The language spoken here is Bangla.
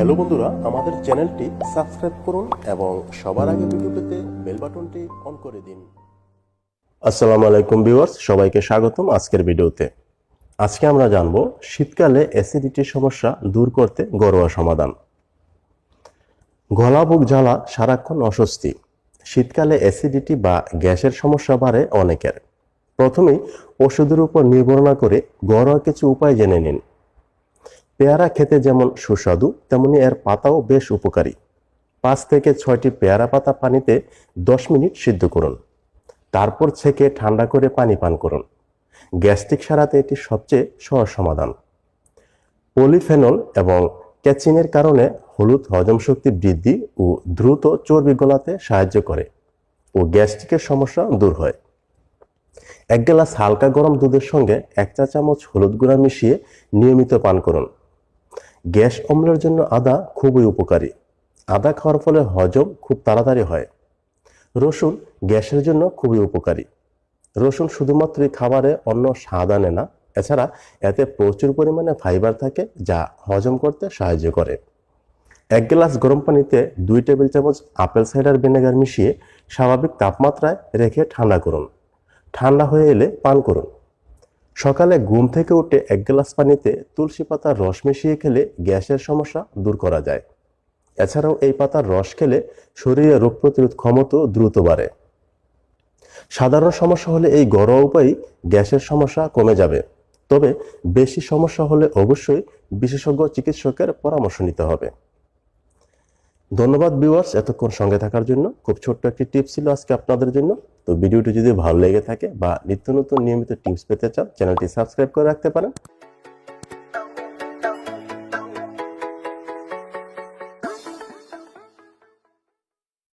হ্যালো বন্ধুরা, আমাদের চ্যানেলটি সাবস্ক্রাইব করুন এবং সবার আগে ভিডিও পেতে বেল বাটনটি অন করে দিন। আসসালামু আলাইকুম ভিউয়ার্স সবাইকে স্বাগতম আজকের ভিডিওতে আজকে আমরা জানব শীতকালে অ্যাসিডিটির সমস্যা দূর করতে ঘরোয়া সমাধান। গলা বুক জ্বালা সারাক্ষণ অস্বস্তি। শীতকালে অ্যাসিডিটি বা গ্যাসের সমস্যা বাড়ে অনেকের। প্রথমেই ওষুধের উপর নির্ভর না করে ঘরোয়া কিছু উপায় জেনে নিন। পেয়ারা খেতে যেমন সুস্বাদু, তেমনি এর পাতাও বেশ উপকারী। পাঁচ থেকে ছয়টি পেয়ারা পাতা পানিতে দশ মিনিট সিদ্ধ করুন। তারপর ছেঁকে ঠান্ডা করে পানি পান করুন। গ্যাস্ট্রিক সারাতে এটি সবচেয়ে সহজ সমাধান। পলিফেনল এবং ক্যাচিনের কারণে হলুদ হজম শক্তি বৃদ্ধি ও দ্রুত চর্বি গলাতে সাহায্য করে ও গ্যাস্ট্রিকের সমস্যা দূর হয়। এক গ্লাস হালকা গরম দুধের সঙ্গে এক চা চামচ হলুদ গুঁড়া মিশিয়ে নিয়মিত পান করুন। গ্যাস অম্লের জন্য আদা খুবই উপকারী। আদা খাওয়ার ফলে হজম খুব তাড়াতাড়ি হয়। রসুন গ্যাসের জন্য খুবই উপকারী। রসুন শুধুমাত্রই খাবারে অন্য স্বাদ আনে না, এছাড়া এতে প্রচুর পরিমাণে ফাইবার থাকে যা হজম করতে সাহায্য করে। এক গ্লাস গরম পানিতে দুই টেবিল চামচ আপেল সাইডার ভিনেগার মিশিয়ে স্বাভাবিক তাপমাত্রায় রেখে ঠান্ডা করুন। ঠান্ডা হয়ে এলে পান করুন। সকালে ঘুম থেকে উঠে এক গ্লাস পানিতে তুলসী পাতার রস মিশিয়ে খেলে গ্যাসের সমস্যা দূর করা যায়। এছাড়াও এই পাতার রস খেলে শরীরে রোগ প্রতিরোধ ক্ষমতা দ্রুত বাড়ে। সাধারণ সমস্যা হলে এই ঘরোয়া উপায়েই গ্যাসের সমস্যা কমে যাবে। তবে বেশি সমস্যা হলে অবশ্যই বিশেষজ্ঞ চিকিৎসকের পরামর্শ নিতে হবে। ধন্যবাদ ভিউয়ার্স এতক্ষণ সঙ্গে থাকার জন্য। খুব ছোট্ট একটি টিপস ছিল আজকে আপনাদের জন্য। তো ভিডিওটি যদি ভালো লেগে থাকে বা নিত্য নতুন নিয়মিত টিপস পেতে চান চ্যানেলটি সাবস্ক্রাইব করে রাখতে পারেন।